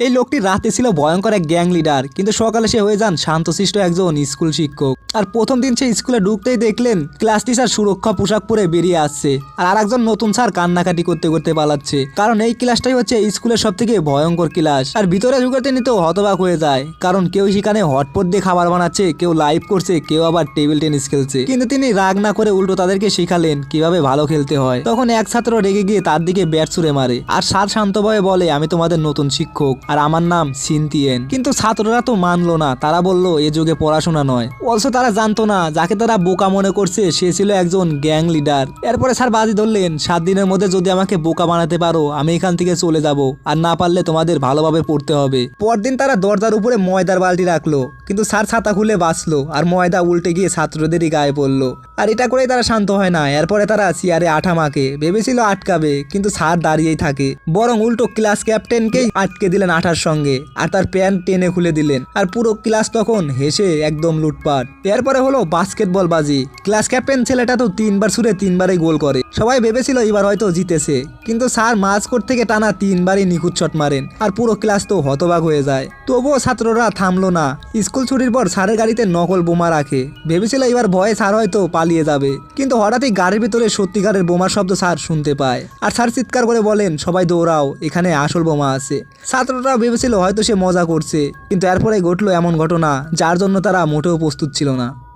এই লোকটি রাতে ছিল ভয়ঙ্কর এক গ্যাং লিডার, কিন্তু সকালে সে হয়ে যান শান্তশিষ্ট একজন স্কুল শিক্ষক। আর প্রথম দিন সে স্কুলে ঢুকতেই দেখলেন, ক্লাস টিচার সুরক্ষা পোশাক পরে বেরিয়ে আসছে আর আরেকজন নতুন স্যার কান্নাকাটি করতে করতে পালাচ্ছে। কারণ এই ক্লাসটাই হচ্ছে স্কুলের সব থেকে ভয়ঙ্কর ক্লাস। আর ভিতরে ঢুকাতে নিতেও হতবাক হয়ে যায়, কারণ কেউ সেখানে হটপট দিয়ে খাবার বানাচ্ছে, কেউ লাইভ করছে, কেউ আবার টেবিল টেনিস খেলছে। কিন্তু তিনি রাগ না করে উল্টো তাদেরকে শেখালেন কীভাবে ভালো খেলতে হয়। তখন এক ছাত্র রেগে গিয়ে তার দিকে ব্যাট ছুড়ে মারে। আর স্যার শান্তভাবে বলে, আমি তোমাদের নতুন শিক্ষক। আর আমার নাম সিনতিয়েন কিন্তু ছাত্ররা তো মানলো না। তারা বলল, এ যুগে পড়াশোনা নয়। অলসো তারা জানতো না, যাকে তারা বোকা মনে করছে, সে ছিল একজন গ্যাং লিডার। এরপরে স্যার বাজি ধরলেন, সাত দিনের মধ্যে যদি আমাকে বোকা বানাতে পারো, আমি এখান থেকে চলে যাব। আর না পারলে তোমাদের ভালোভাবে পড়তে হবে। পরদিন তারা দরজার উপরে ময়দার বালতি রাখল। কিন্তু স্যার ছাতা খুলে বাঁচলো আর ময়দা উল্টে গিয়ে ছাত্রদেরই গায়ে পড়ল। আর এটা করেই তারা শান্ত হয় না। এরপরে তারা চেয়ারে আঠা মাকে ভেবেছিল আটকাবে, কিন্তু স্যার দাঁড়িয়েই থাকে। বরং উল্টো ক্লাস ক্যাপ্টেনকেই আটকে দিলেন আঠার সঙ্গে। আর তার প্যান্ট টেনে খুলে দিলেন। আর পুরো ক্লাস তখন হেসে একদম লুটপাট। এরপরে হলো বাস্কেটবল বাজি ক্লাস ক্যাপ্টেন ছেলেটা তো তিনবার ছুড়ে তিনবারই গোল করে। সবাই ভেবেছিল এবার হয়তো জিতেছে। কিন্তু স্যার কোর্ট থেকে টানা তিনবারই নিখুঁত শট মারেন। আর পুরো ক্লাস তো হতবাক হয়ে যায়। তবুও ছাত্ররা থামলো না। স্কুল ছুটির পর সারের গাড়িতে নকল বোমা রাখে। ভেবেছিল এবার ভয়ে সার হয়তো পালিয়ে যাবে। কিন্তু হঠাৎই গাড়ির ভিতরে সত্যিকারের বোমার শব্দ স্যার শুনতে পায়। আর স্যার চিৎকার করে বলেন, সবাই দৌড়াও, এখানে আসল বোমা আছে। ছাত্ররা ভেবেছিল হয়তো সে মজা করছে, কিন্তু এরপরে ঘটলো এমন ঘটনা, যার জন্য তারা মোটেও প্রস্তুত ছিল না।